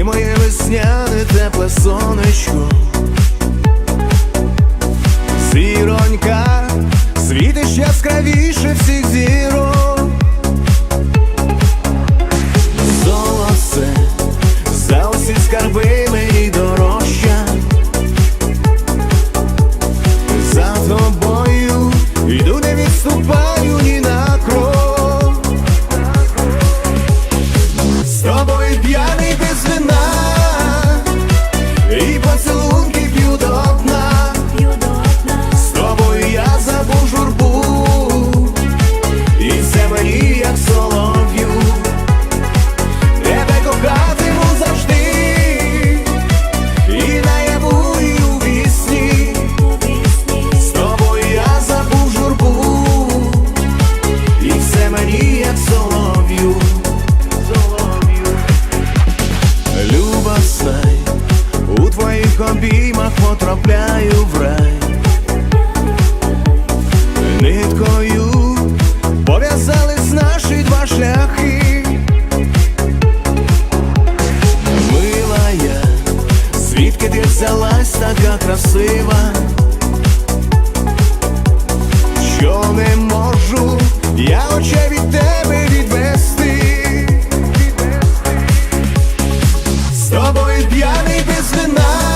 весняне тепле сонечко. Зіронька, світиш яскравіше всіх зірок. Золоце, за усі скарби мені дорожча. За тобою йду, не відступаю обіймах потрапляю в рай. Ниткою пов'язались наші два шляхи. Милая, звідки ти взялась така красива, що не можу я очей від тебе відвести. З тобою п'яний без вина